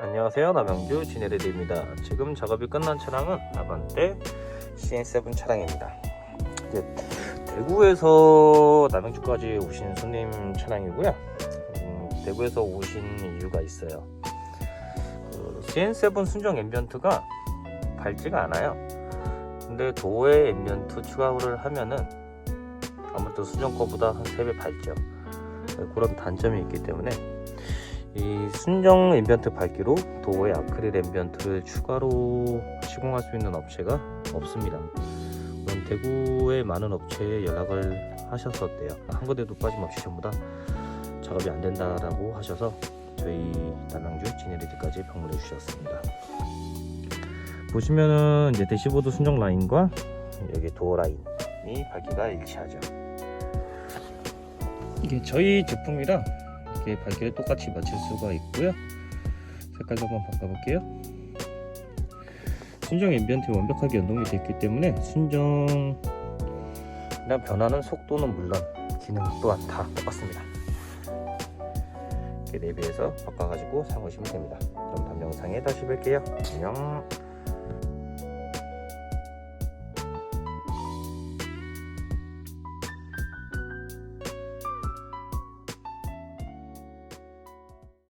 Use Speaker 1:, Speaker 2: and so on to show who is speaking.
Speaker 1: 안녕하세요. 남영주 지네레드입니다. 지금 작업이 끝난 차량은 아반떼 CN7 차량입니다. 이제 대구에서 남영주까지 오신 손님 차량이고요. 음, 대구에서 오신 이유가 있어요. 그 CN7 순정 앰비언트가 밝지가 않아요. 근데 도어에 앰비언트 추가를 하면은 아무래도 순정 거보다 한 3배 밝죠. 네, 그런 단점이 있기 때문에 이 순정 앰비언트 밝기로 도어에 아크릴 앰비언트를 추가로 시공할 수 있는 업체가 없습니다. 그럼 대구의 많은 업체에 연락을 하셨었대요. 한 군데도 빠짐없이 전부 다 작업이 안 된다라고 하셔서 저희 남양주 지네리드까지 방문해 주셨습니다. 보시면은 이제 대시보드 순정 라인과 여기 도어 라인이 밝기가 일치하죠. 이게 저희 제품이라 이렇게 밝기를 똑같이 맞출 수가 있고요. 색깔도 한번 바꿔볼게요. 순정 앰비언트 완벽하게 연동이 있기 때문에 순정이랑 변하는 속도는 물론 기능 또한 다 똑같습니다. 이렇게 내비해서 바꿔가지고 사용하시면 됩니다. 그럼 다음 영상에 다시 뵐게요. 안녕.